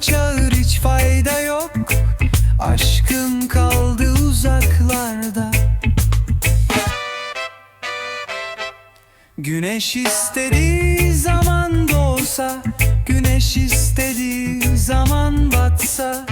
çağır hiç fayda yok. Aşkım kaldı uzaklarda. Güneş istediği zaman doğsa Güneş istediği zaman batsa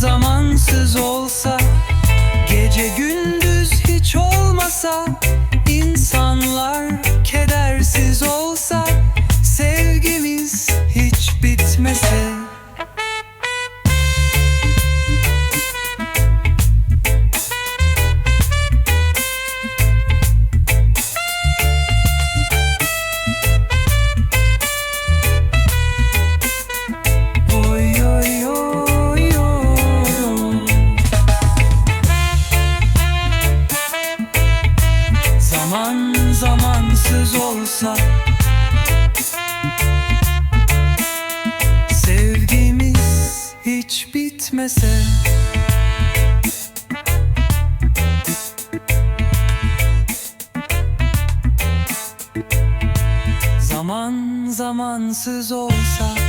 zamansız olsa Gece gündüz Zaman zamansız olsa. Sevgimiz hiç bitmese. Zaman zamansız olsa